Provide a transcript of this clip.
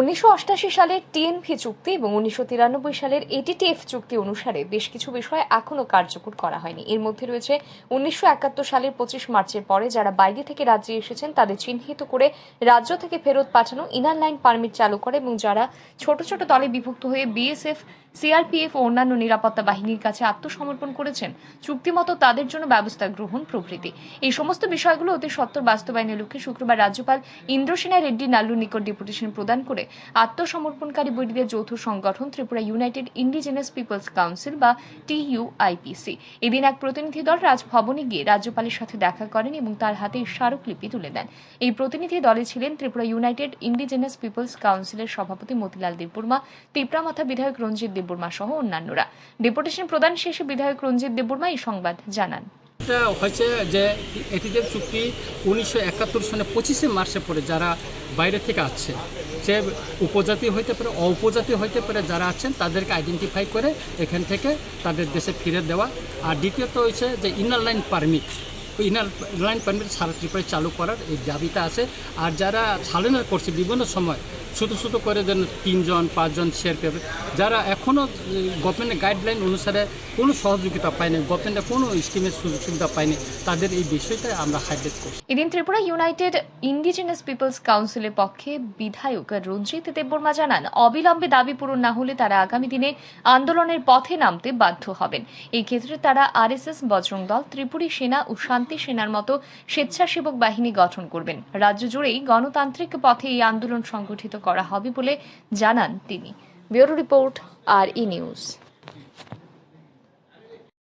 উনিশশো আঠাশি সালের টিএনভি চুক্তি এবং উনিশশো তিরানব্বই সালের এটিটিএফ চুক্তি অনুসারে বেশ কিছু বিষয় এখনও কার্যকর করা হয়নি। এর মধ্যে রয়েছে উনিশশো একাত্তর সালের পঁচিশ মার্চের পরে যারা বাইরে থেকে রাজ্যে এসেছেন, তাদের চিহ্নিত করে রাজ্য থেকে ফেরত পাঠানো ইনার লাইন পারমিট চালু করে এবং যারা ছোট ছোট দলে বিভক্ত হয়ে বিএসএফ, সিআরপিএফ ও অন্যান্য নিরাপত্তা বাহিনীর কাছে আত্মসমর্পণ করেছেন, চুক্তিমতো তাদের জন্য ব্যবস্থা গ্রহণ প্রভৃতি। এই সমস্ত বিষয়গুলো অতি সত্বর বাস্তবায়নের লক্ষ্যে শুক্রবার রাজ্যপাল ইন্দ্রসেনা রেড্ডি নাল্লুর নিকট ডেপুটেশন প্রদান করে আত্মসমর্পণকারী বৈরীদের যৌথ সংগঠন Tripura united indigenous peoples council বা টিইউআইপিসি এদিন এক প্রতিনিধি দল রাজভবনে গিয়ে রাজ্যপালের সাথে দেখা করেন এবং তার হাতে স্মারকলিপি তুলে দেন। এই প্রতিনিধি দলে ছিলেন ত্রিপুরা ইউনাইটেড ইন্ডিজিনাস পিপলস কাউন্সিলের সভাপতি মতিলাল দেববর্মা, তিপ্রামাথা বিধায়ক রঞ্জিত দেববর্মা সহ অন্যান্যরা। ডেপুটেশন প্রদান শেষে বিধায়ক রঞ্জিত দেববর্মা এই সংবাদ জানান। এটা হয়েছে যে এটিদের চুক্তি উনিশশো একাত্তর সনে পঁচিশে মার্চে পরে যারা বাইরে থেকে আসছে। সে উপজাতি হইতে পারে, অউপজাতি হইতে পারে যারা আছেন, তাদেরকে আইডেন্টিফাই করে এখান থেকে তাদের দেশে ফিরে দেওয়া। আর দ্বিতীয়ত হয়েছে যে inner line permit inner line permit সারা ত্রিপুরায় চালু করার এই দাবিটা আছে। আর যারা ছালেনা করছে বিভিন্ন সময় ছোটো ছোটো করে যেন তিনজন, পাঁচজন শেয়ার পেবে যারা এখনও গভর্নমেন্টের গাইডলাইন অনুসারে কোনো সহযোগিতা পায়নি গভর্নমেন্টের কোনো স্কিমের সুযোগ সুবিধা পায়নি, তাদের এই বিষয়টা আমরা হাইলাইট করছি। এদিন ত্রিপুরা ইউনাইটেড ইন্ডিজিনাস পিপলস কাউন্সিলের পক্ষে বিধায়ক রঞ্জিত দেববর্মা জানান, অবিলম্বে দাবি পূরণ না হলে তারা আগামী দিনে আন্দোলনের পথে নামতে বাধ্য হবেন। এই ক্ষেত্রে তারা আরএসএস বজরং দল ত্রিপুরী সেনা ও শান্তি সেনার মতো স্বেচ্ছাসেবক বাহিনী গঠন করবেন। রাজ্য জুড়েই গণতান্ত্রিক পথে এই আন্দোলন সংগঠিত করা হবে বলে জানান তিনি। Bureau report R E news.